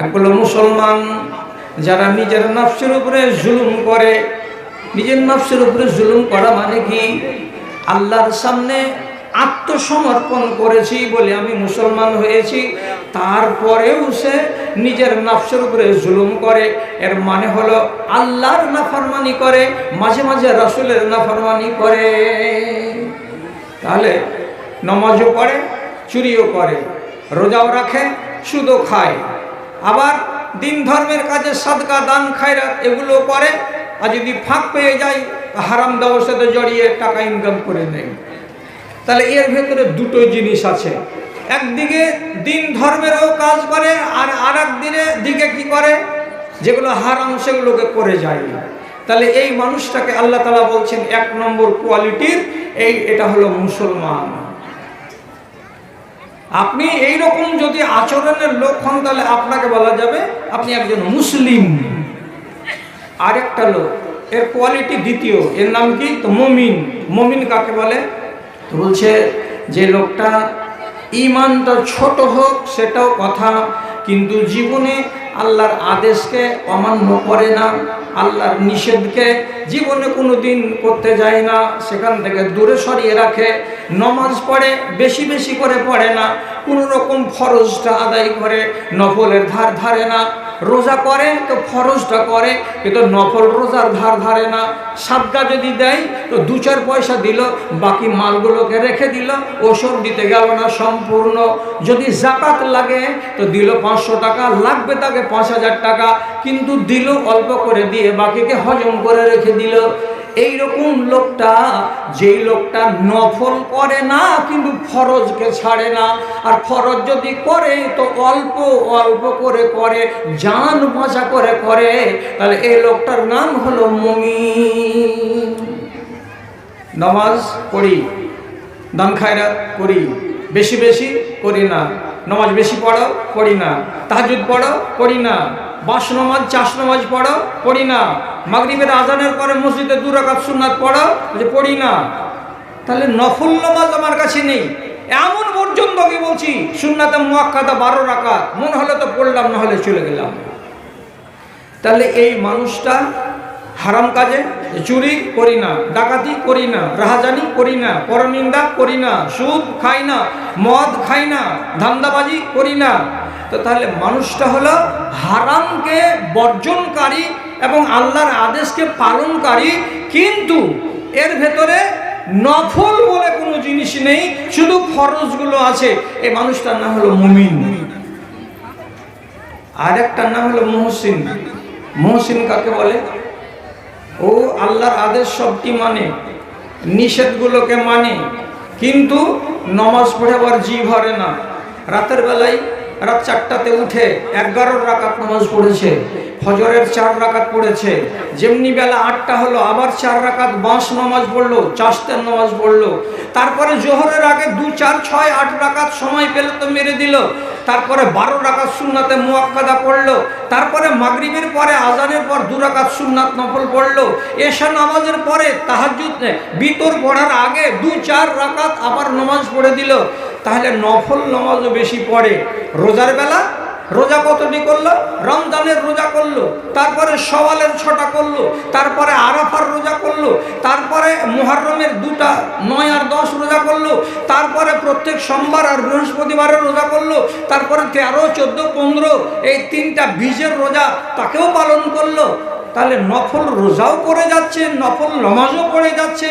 এক হলো মুসলমান, যারা নিজের নফসের উপরে জুলুম করে। নিজের নফসের উপরে জুলুম করা মানে কি? আল্লাহর সামনে আত্মসমর্পণ করেছি বলে আমি মুসলমান হয়েছি, তারপরেও সে নিজের নফসের উপরে জুলুম করে। এর মানে হলো আল্লাহর নাফরমানি করে, মাঝে মাঝে রসুলের নাফরমানি করে। তাহলে নমাজও করে চুরিও করে, রোজাও রাখে, সুদও খায়। আবার দিন ধর্মের কাজে সাদকা দান খায়রাত এগুলো করে, আর যদি ফাঁক পেয়ে যায় হারাম সাথে জড়িয়ে টাকা ইনকাম করে নেয়। তাহলে এর ভেতরে দুটো জিনিস আছে। একদিকে দিন ধর্মেরও কাজ করে, আর আর দিনে দিকে কি করে? যেগুলো হারাম সেগুলোকে করে যায়। তাহলে এই মানুষটাকে আল্লাহ তালা বলছেন, এক নম্বর কোয়ালিটির এই এটা হলো মুসলমান। আপনি এই রকম যদি আচরণের লোক হন তাহলে আপনাকে বলা যাবে আপনি একজন মুসলিম। আরেকটা লোক, এর কোয়ালিটি দ্বিতীয়, এর নাম কি? তো মমিন। মমিন কাকে বলে? তো বলছে, যে লোকটা ইমানটা ছোট হোক, সেটাও কথা কিন্তু জীবনে আল্লাহর আদেশকে অমান্য করে না, আল্লাহর নিষেধকে জীবনে কোনো দিন করতে যায় না, সেখান থেকে দূরে সরিয়ে রাখে, নমাজ পড়ে, বেশি বেশি করে পড়ে না, কোনো রকম ফরজটা আদায় করে, নফলের ধার ধারে না। রোজা করে, তো ফরজটা করে কিন্তু নফল রোজার ধার ধারে না। সাদকা যদি দেয়, তো দু চার পয়সা দিল, বাকি মালগুলোকে রেখে দিল, ওষুধ দিতে গেল না সম্পূর্ণ। যদি জাকাত লাগে, তো দিল পাঁচশো টাকা, লাগবে তাকে পাঁচ হাজার টাকা, কিন্তু দিল অল্প করে দিয়ে বাকিকে হজম করে রেখে দিল। এইরকম লোকটা, যেই লোকটা নফল করে না, কিন্তু ফরজকে ছাড়ে না। আর ফরজ যদি করে, তো অল্প অল্প করে করে, জান বাঁচা করে করে, তাহলে এই লোকটার নাম হলো মমিন। নমাজ পড়ি, দান খায়রাত করি, বেশি বেশি করি না। নমাজ বেশি পড়ো করি না। তাহাজুদ পড়ো করি না। বাস নমাজ, চাষ নমাজ পড়ো, পড়ি না। মাগরিবের আজানের পরে মসজিদে দু রাকাত সুন্নাত পড়ো যে পড়ি না। তাহলে নফল নমাজ আমার কাছে নেই। এমন পর্যন্ত কি বলছি? সুন্নাতে মুয়াক্কাদা বারো রাকাত। মনে হলে তো পড়লাম, না হলে চলে গেলাম। তাহলে এই মানুষটা হারাম কাজে চুরি করি না, ডাকাতি করি না, রাহাজানি করি না, পরনিন্দা করি না, সুদ খাই না, মদ খাই না, ধান্দাবাজি করি না। তো তাহলে মানুষটা হলো হারামকে বর্জনকারী এবং আল্লাহর আদেশকে পালনকারী, কিন্তু এর ভেতরে নফল বলে কোনো জিনিস নেই, শুধু ফরজগুলো আছে। এই মানুষটার নাম হলো মুমিন। আর একটার নাম হলো মহসিন। মহসিন কাকে বলে? ও আল্লাহর আদেশ সবটি মানে নিষেধগুলোকে মানে কিন্তু নমাজ পড়ে আবার জি ভরে না। রাতের বেলায় রাত চারটাতে উঠে এগারো রাকাত নামাজ পড়েছে, ফজরের চার রাকাত পড়েছে, যেমনি বেলা আটটা হলো, আবার চার রাকাত বাঁশ নামাজ পড়ল চাষতের নামাজ পড়ল। তারপরে জোহরের আগে দু, চার, ছয়, আট রাকাত সময় পেলে তো মেরে দিল। তারপরে বারো রাকাত সুন্নাতে মুয়াক্কাদা পড়ল। তারপরে মাগরিবের পরে আজানের পর দু রাকাত সুন্নাত নফল পড়ল। এশা নামাজের পরে তাহাজুদ বিতর পড়ার আগে দু, চার রাকাত আবার নামাজ পড়ে দিল। তাহলে নফল নামাজও বেশি পড়ে। রোজার বেলা রোজা কতটি করল? রমজানের রোজা করল, তারপরে সওয়ালের ছটা করল, তারপরে আরাফার রোজা করল, তারপরে মুহাররমের দুটা, নয় আর দশ রোজা করল, তারপরে প্রত্যেক সোমবার আর বৃহস্পতিবারের রোজা করল, তারপরে তেরো, চোদ্দ, পনেরো, এই তিনটা বীজের রোজা তাকেও পালন করল। তাহলে নফল রোজাও করে যাচ্ছে, নফল নমাজও পড়ে যাচ্ছে।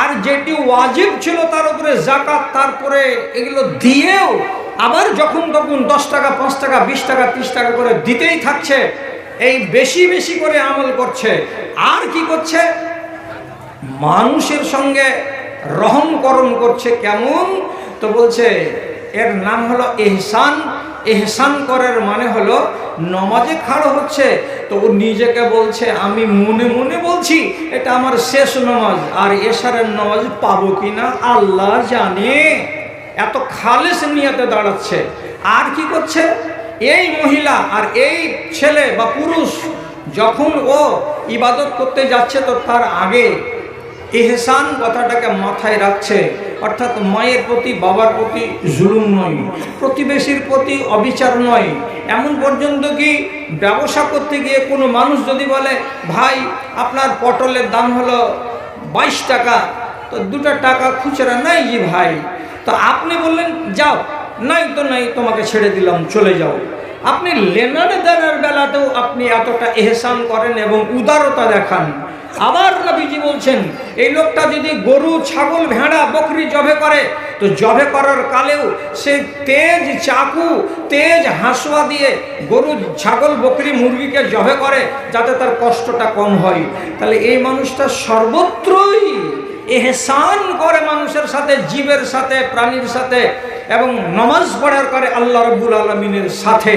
আর যেটি ওয়াজিব ছিল তার উপরে জাকাত তারপরে এগুলো দিয়েও আবার যখন তখন দশ টাকা, পাঁচ টাকা, বিশ টাকা, ত্রিশ টাকা করে দিতেই থাকছে, এই বেশি বেশি করে আমল করছে। আর কি করছে? মানুষের সঙ্গে রহম করম করছে কেমন? তো বলছে, এর নাম হলো এহসান। এহসান করার মানে হলো, নমাজে খাড়ো হচ্ছে। তো ও নিজেকে বলছে, আমি মনে মনে বলছি, এটা আমার শেষ নমাজ। আর এশারের নমাজ পাবো কি না আল্লাহ জানে। এত খালেস নিয়াতে দাঁড়াচ্ছে। আর কি করছে? এই মহিলা আর এই ছেলে বা পুরুষ যখন ও ইবাদত করতে যাচ্ছে, তো তার আগে এহসান কথাটাকে মাথায় রাখছে। অর্থাৎ মায়ের প্রতি, বাবার প্রতি জুলুম নয়, প্রতিবেশীর প্রতি অবিচার নয়। এমন পর্যন্ত কি ব্যবসা করতে গিয়ে কোনো মানুষ যদি বলে, ভাই, আপনার পটলের দাম হলো বাইশ টাকা, তো দুটো টাকা খুচরা নাই যে ভাই। তো আপনি বললেন, যাও, নাই তো নাই, তোমাকে ছেড়ে দিলাম, চলে যাও। আপনি লেনার দেনার বেলাতেও আপনি এতটা এহসান করেন এবং উদারতা দেখান। আবার নবীজি বলছেন, এই লোকটা যদি গরু, ছাগল, ভেড়া, বকরি জবে করে, তো জবে করার কালেও সে তেজ চাকু, তেজ হাঁসুয়া দিয়ে গরু, ছাগল, বকরি, মুরগিকে জবে করে যাতে তার কষ্টটা কম হয়। তাহলে এই মানুষটা সর্বত্রই এহসান করে মানুষের সাথে, জীবের সাথে, প্রাণীর সাথে এবং নমাজ পড়ার করে আল্লাহ রব্বুল আলমিনের সাথে।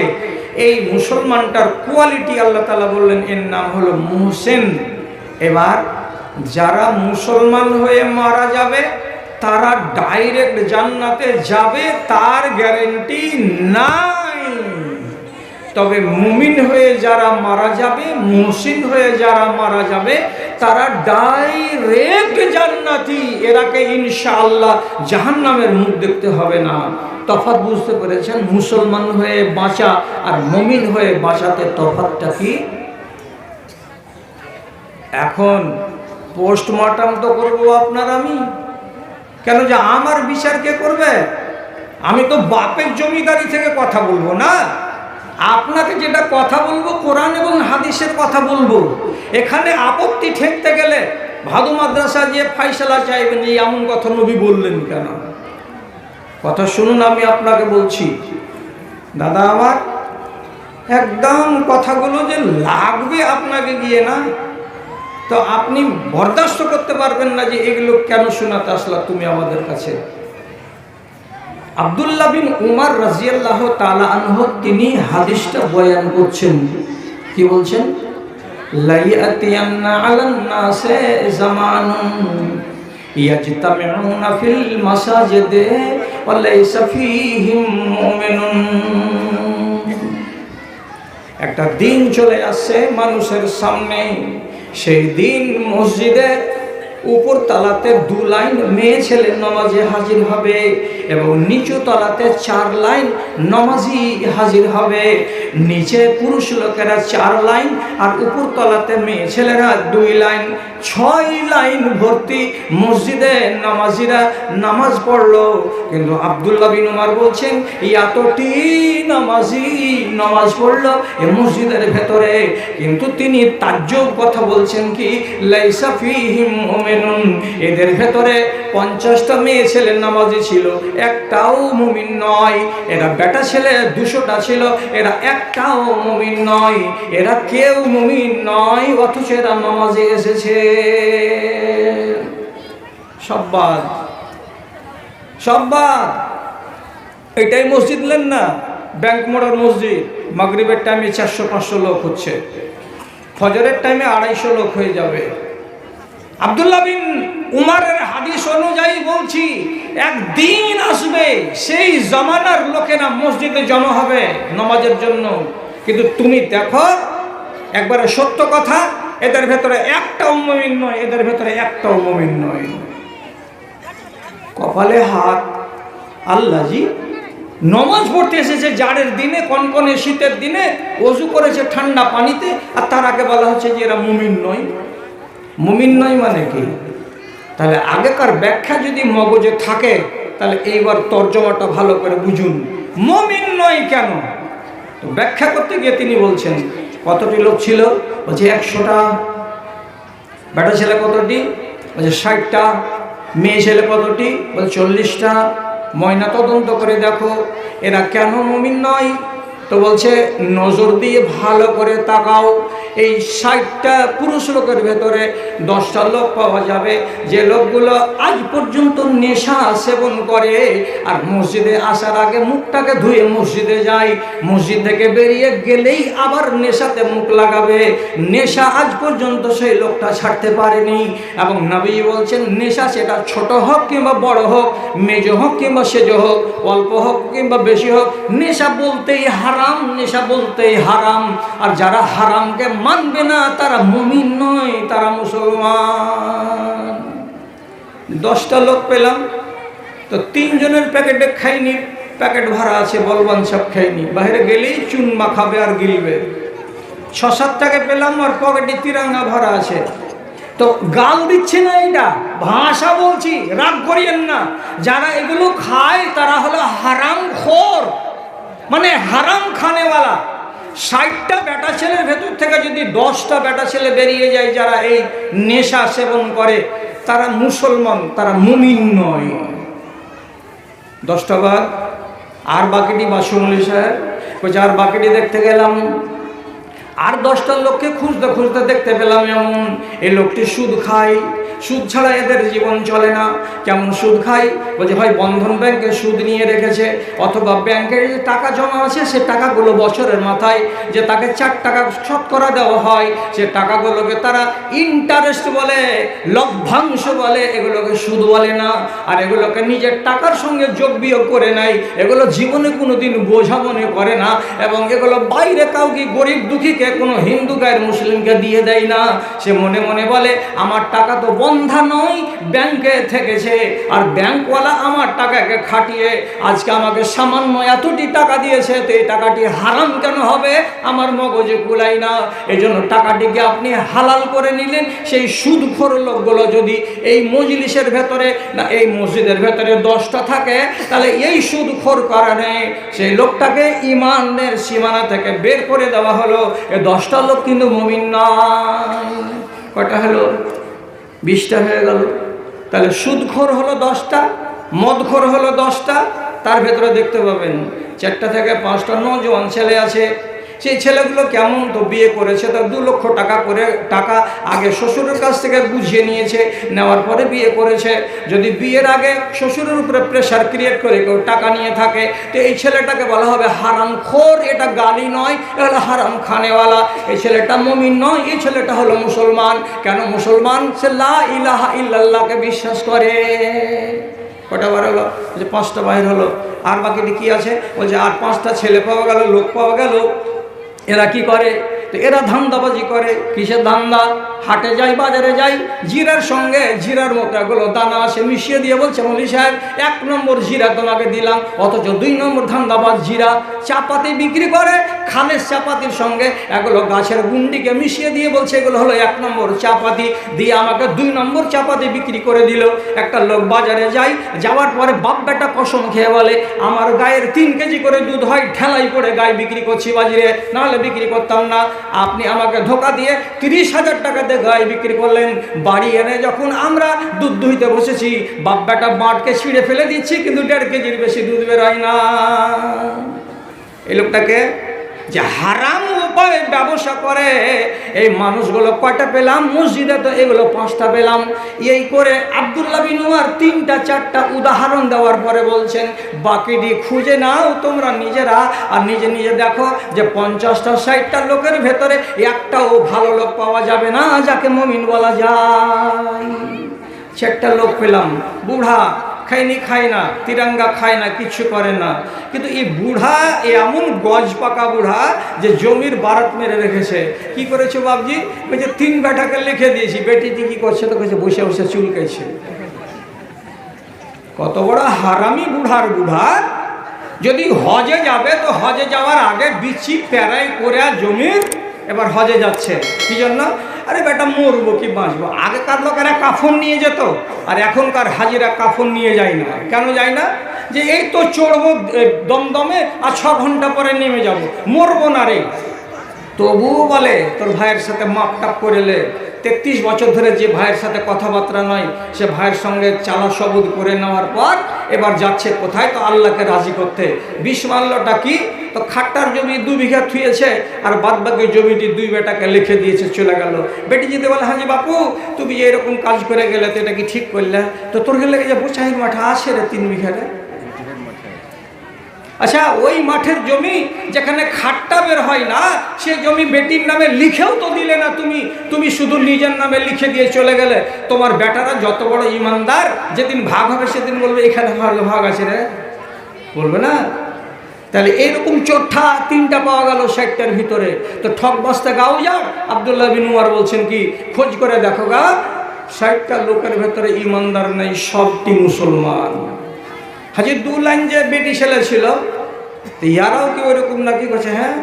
এই মুসলমানটার কোয়ালিটি আল্লাহ তালা বললেন, এর নাম হলো মুহসেন। এবার যারা মুসলমান হয়ে মারা যাবে, তারা ডাইরেক্ট জান্নাতে যাবে, তার গ্যারেন্টি নাই। তবে মুমিন হয়ে যারা মারা যাবে মুসিন হয়ে যারা মারা যাবে, তারা ডাইরেক্ট জান্নাতি। এরাকে ইনশাআল্লাহ জাহান্নামের মুখ দেখতে হবে না। তফাৎ বুঝতে পেরেছেন? মুসলমান হয়ে বাঁচা আর মমিন হয়ে বাঁচাতে তফাৎটা কি? এখন পোস্টমর্টম তো করব আপনার আমি। কেন যে আমার বিচার কে করবে? আমি তো বাপের জমিদারি থেকে কথা বলব না। আপনাকে যেটা কথা বলব, কোরআন এবং হাদিসের কথা বলব। এখানে আপত্তি ঠেকতে গেলে ভাদু মাদ্রাসা যে ফাইসলা চাইবেন এই এমন কথা নবী বললেন কেন? কথা শুনুন, আমি আপনাকে বলছি। দাদা আমার, একদম কথাগুলো যে লাগবে আপনাকে গিয়ে না। তো আপনি বরদাস্ত করতে পারবেন না যে এগুলো কেন শোনাতে আসলা তুমি আমাদের কাছে। আবদুল্লাহ বিন উমার রাজিয়াল্লাহ তালা আনহ, তিনি হাদিসটা বয়ান করছেন। কি বলছেন? একটা দিন চলে আসছে মানুষের সামনে। সেই দিন মসজিদে উপর তলাতে দু লাইন মেয়ে ছেলে নমাজে হাজির হবে এবং নিচু তলাতে চার লাইন নমাজি হাজির হবে। নিচে পুরুষ লোকেরা চার লাইন আর উপর তলাতে মেয়ে ছেলেরা দুই লাইন। ছয় লাইন ভর্তি মসজিদে নামাজিরা নামাজ পড়ল। কিন্তু আবদুল্লাহ বিন উমার বলছেন, এতটি নামাজি নামাজ পড়ল এ মসজিদের ভেতরে। কিন্তু তিনি তাজ্জব কথা বলছেন কি, লাইসা ফিহিম এদের ভেতরে পঞ্চাশটা মেয়ে ছেলের নামাজি ছিল। একটাও মুমিন নয়। এরা বেটা ছেলে, দুশোটা ছিল। এরা একটাও মুমিন নয়। এরা কেউ মুমিন নয়, অথচ এরা নামাজে এসেছে। সব্বাদ সব্বাদ এটাই মসজিদ নেন না? ব্যাংক মোড়ার মসজিদ। মাগরিবের টাইমে চারশো পাঁচশো লোক হচ্ছে। ফজরের টাইমে আড়াইশো লোক হয়ে যাবে। আবদুল্লাহ বিন উমারের হাদিস অনুযায়ী বলছি, একদিন আসবে, সেই জমানার লোকেরা মসজিদে জমা হবে নমাজের জন্য। কিন্তু তুমি দেখো, একবারে সত্য কথা, এদের ভেতরে একটা মমিন নয়, এদের ভেতরে একটা মমিন নয়। কপালে হাত আল্লাহজি নমাজ পড়তে এসেছে জাড়ের দিনে, কনকনে শীতের দিনে, অজু করেছে ঠান্ডা পানিতে, আর তার আগে বলা হচ্ছে যে এরা মুমিন নয়। মুমিন নয় মানে কি? তাহলে আগেকার ব্যাখ্যা যদি মগজে থাকে, তাহলে এইবার তর্জমাটা ভালো করে বুঝুন। মমিন নয় কেন? তো ব্যাখ্যা করতে গিয়ে তিনি বলছেন, কতটি লোক ছিল? বলছে একশোটা। বেটা ছেলে কতটি? বলছে ষাটটা। মেয়ে ছেলে কতটি? বলছে চল্লিশটা। ময়না তদন্ত করে দেখো, এরা কেন মমিন নয়? তো বলছে, নজর দিয়ে ভালো করে তাকাও। এই ষাটটা পুরুষ লোকের ভেতরে দশটা লোক পাওয়া যাবে। যে লোকগুলো আজ পর্যন্ত নেশা সেবন করে আর মসজিদে আসার আগে মুখটাকে ধুয়ে মসজিদে যায়। মসজিদ থেকে বেরিয়ে গেলেই আবার নেশাতে মুখ লাগাবে। নেশা আজ পর্যন্ত সেই লোকটা ছাড়তে পারেনি। এবং নবী বলছেন, নেশা সেটা ছোট হোক কিংবা বড় হোক, মেজ হোক কিংবা সেজ হোক, অল্প হোক কিংবা বেশি হোক, নেশা বলতেই হারাম, নেশা বলতেই হারাম। আর যারা হারামকে মানবে না, তারা মুমিন নয়, তারা মুসলমান। দশটা লোক পেলাম। তো তিনজনের প্যাকেটে খাইনি, প্যাকেট ভরা আছে, বলবান সব খাইনি। বাইরে গেলেই চুন মাখাবে আর গিলবে। ছ সাতটাকে পেলাম আর পকেটে তিরাঙ্গা ভরা আছে। তো গাল দিচ্ছে না এটা ভাষা বলছি, রাগ করিয়েন না। যারা এগুলো খায়, তারা হলো হারাম খোর মানে হারাম খানেওয়ালা ষাটটা বেটা ছেলের ভেতর থেকে যদি দশটা বেটা ছেলে বেরিয়ে যায় যারা এই নেশা সেবন করে, তারা মুসলমান, তারা মুমিন নয়। দশটা বার আর বাকিটি বাসুমলি সাহেব বলছে আর বাকিটি দেখতে গেলাম। আর দশটা লোককে খুঁজতে খুঁজতে দেখতে পেলাম এমন, এই লোকটি সুদ খায় সুদ ছাড়া এদের জীবন চলে না। কেমন সুদ খায়? বলছে হয় বন্ধন ব্যাংকে সুদ নিয়ে রেখেছে। অথবা ব্যাংকের যে টাকা জমা আছে, সে টাকাগুলো বছরের মাথায় যে তাকে চার টাকা শতকরা দেওয়া হয়, সে টাকাগুলোকে তারা ইন্টারেস্ট বলে, লভ্যাংশ বলে, এগুলোকে সুদ বলে না। আর এগুলোকে নিজের টাকার সঙ্গে যোগ বিয়োগ করে নেয়। এগুলো জীবনে কোনো দিন বোঝা মনে করে না এবং এগুলো বাইরে কাউকে, গরিব দুঃখীকে, কোনো হিন্দু গায়ের মুসলিমকে দিয়ে দেয় না। সে মনে মনে বলে, আমার টাকা তো বন্ধা নয় ব্যাংকে থেকেছে। আর ব্যাংকওয়ালা আমার টাকাকে খাটিয়ে আজকে আমাকে সামান্য এতটি টাকা দিয়েছে, তো এই টাকাটি হারাম কেন হবে? আমার মগজে কুলাই না। এই জন্য টাকাটিকে আপনি হালাল করে নিলেন। সেই সুদখোর লোকগুলো যদি এই মজলিসের ভেতরে না, এই মসজিদের ভেতরে দশটা থাকে, তাহলে এই সুদখোর কারণে সেই লোকটাকে ইমানের সীমানা থেকে বের করে দেওয়া হলো। এ দশটা লোক কিন্তু মমিন কটা হলো? বিশটা হয়ে গেল। তাহলে সুদখোর হলো দশটা, মদখোর হলো দশটা, তার ভেতরে দেখতে পাবেন, চারটা থেকে পাঁচটা নজওয়ান ছেলে আছে সেই ছেলেগুলো কেমন তো বিয়ে করেছে তো দু লক্ষ টাকা করে টাকা আগে শ্বশুরের কাছ থেকে বুঝিয়ে নিয়েছে, নেওয়ার পরে বিয়ে করেছে। যদি বিয়ের আগে শ্বশুরের উপরে প্রেশার ক্রিয়েট করে কেউ টাকা নিয়ে থাকে, তো এই ছেলেটাকে বলা হবে হারাম খোর এটা গালি নয় এ হলো হারাম খানেওয়ালা এই ছেলেটা মমিন নয়, এই ছেলেটা হলো মুসলমান। কেন মুসলমান? সে লা ইলাহা ইল্লাল্লাহকে বিশ্বাস করে। কটা বার হলো? যে পাঁচটা বাইর হলো। আর বাকিটি কি আছে? বলছে, আর পাঁচটা ছেলে পাওয়া গেল, লোক পাওয়া গেল। এরা কি করে? তো এরা ধান্দাবাজি করে। কিসের ধান্দা? হাটে যাই, বাজারে যাই, জিরার সঙ্গে জিরার মতো এগুলো দানা আসে মিশিয়ে দিয়ে বলছে মলি সাহেব, এক নম্বর জিরা তোমাকে দিলাম, অথচ দুই নম্বর ধান্দাবাজ জিরা। চাপাতি বিক্রি করে, খালের চাপাতির সঙ্গে এগুলো গাছের গুন্ডিকে মিশিয়ে দিয়ে বলছে, এগুলো হলো এক নম্বর চাপাতি। দিয়ে আমাকে দুই নম্বর চাপাতি বিক্রি করে দিল। একটা লোক বাজারে যায় যাওয়ার পরে বাপ বেটা কসম খেয়ে বলে, আমার গায়ের তিন কেজি করে দুধ হয় ঠেলাই করে গায়ে বিক্রি করছি বাজারে, নাহলে বিক্রি করতাম না। আপনি আমাকে ধোকা দিয়ে তিরিশ হাজার টাকাতে গায়ে বিক্রি করলেন। বাড়ি এনে যখন আমরা দুধ দুইতে বসেছি, বাপ বেটা বাঁটকে ছিঁড়ে ফেলে দিচ্ছি, কিন্তু দেড় কেজির বেশি দুধ বেরোয় না। এই লোকটাকে যে হারাম উপায়ে ব্যবসা করে, এই মানুষগুলো কয়টা পেলাম? মসজিদে তো এগুলো পাঁচটা পেলাম। এই করে আবদুল্লাহ বিন উমার তিনটা, চারটা উদাহরণ দেওয়ার পরে বলছেন, বাকিটি খুঁজে নাও তোমরা নিজেরা। আর নিজে নিজে দেখো যে পঞ্চাশটা, ষাটটা লোকের ভেতরে একটাও ভালো লোক পাওয়া যাবে না, যাকে মমিন বলা যায়। চারটা লোক পেলাম। বুড়া খায়নি, খায় না, তিরাঙ্গা খায় না, কিছু করে না। কিন্তু এই বুড়া এমন গজ পাকা বুড়া যে জমির বারাত মেরে রেখেছে, কি করেছে বাবজি যে তিন বেটাকে লিখে দিয়েছি বেটিটি কি করছে, তো কেছে বসে বসে চুলকেছে কত বড় হারামি বুড়ার বুড়া। যদি হজে যাবে, তো হজে যাওয়ার আগে বিচি প্যারাই করে জমির, এবার হজে যাচ্ছে। কি জন্য? আরে বেটা মরবো কি বাঁচবো? আগেকার লোকেরা কাফন নিয়ে যেত, আর এখনকার হাজিরা কাফন নিয়ে যায় না। কেন যায় না? যে এই তো চড়বো দমদমে, আর ছ ঘণ্টা পরে নেমে যাব। মরবো না রে। তবুও বলে, তোর ভাইয়ের সাথে মাপ টাপ করেলে তেত্রিশ বছর ধরে যে ভাইয়ের সাথে কথাবার্তা নয়, সে ভাইয়ের সঙ্গে চালা সবুদ করে নেওয়ার পর এবার যাচ্ছে কোথায়? তো আল্লাহকে রাজি করতে। বিষ মাল্যটা কি? তো খাট্টার জমি দু বিঘা থুয়েছে আর বাদ বাকি জমিটি দুই বেটাকে লিখে দিয়েছে, চলে গেল। বেটি যদি বলে, হাজি বাপু, তুমি যে এরকম কাজ করে গেলে তো এটা কি ঠিক করলে? তো তোর গেলে যে বোচাহির মাঠে আসে রে তিন বিঘা রে আচ্ছা ওই মাঠের জমি যেখানে খাট্টা বের হয় না, সে জমি বেটির নামে লিখেও তো দিলে না তুমি। তুমি শুধু নিজের নামে লিখে দিয়ে চলে গেলে। তোমার বেটারা যত বড় ইমানদার, যেদিন ভাগ হবে সেদিন বলবে, এখানে ভাগ ভাগ আছে রে। বলবে না? তাহলে এইরকম চোঠা তিনটা পাওয়া গেল ষাটটার ভিতরে। তো ঠক বস্তা গাও যাও আবদুল্লাহ বিন উমার বলছেন কি, খোঁজ করে দেখো গা, ষাটটা লোকের ভেতরে ইমানদার নেই, সবটি মুসলমান। হাজির দু লাইন যে বেটি ছেলে ছিল, তো ইয়ারাও কি ওইরকম নাকি করছে হ্যাঁ?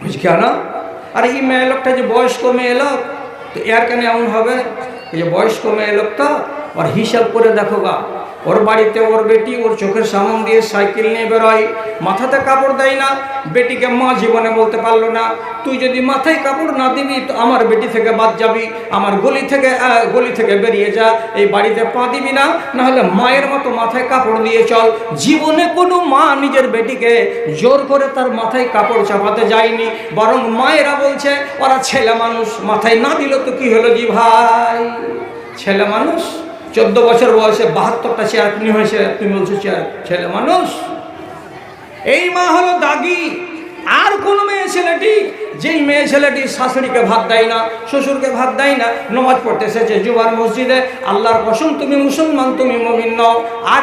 বলছি কেন? আর এই মেয়ে লোকটা যে বয়স্ক মেয়ে লোক, তো এর কেন এমন হবে? এই যে বয়স্ক মেয়ে লোক তো ওর হিসাব করে দেখো গা। ওর বাড়িতে ওর বেটি, ওর চোখের সামন দিয়ে সাইকেল নিয়ে বেরোয়। মাথাতে কাপড় দেয় না, বেটিকে মা জীবনে বলতে পারল না, তুই যদি মাথায় কাপড় না দিবি, তো আমার বেটি থেকে বাদ যাবি, আমার গলি থেকে গলি থেকে বেরিয়ে যা, এই বাড়িতে পা দিবি না, নাহলে মায়ের মতো মাথায় কাপড় দিয়ে চল। জীবনে কোনো মা নিজের বেটিকে জোর করে তার মাথায় কাপড় চাপাতে যায়নি, বরং মায়েরা বলছে, ওরা ছেলে মানুষ, মাথায় না দিল তো কি হলো জি ভাই? ছেলে মানুষ চোদ্দ বছর বয়সে বাহাত্তরটা চেয়ার কিনে হয়েছে তুমি বলছো চেয়ার ছেলে মানুষ। এই মা হলো দাগি। আর কোন মেয়ে ছেলেটি, যেই মেয়ে ছেলেটি শাশুড়িকে ভাত দেয় না, শ্বশুরকে ভাত দেয় না, নমাজ পড়তে এসেছে জুবার মসজিদে, আল্লাহর কসম, তুমি মুসলমান, তুমি মমিন নও। আর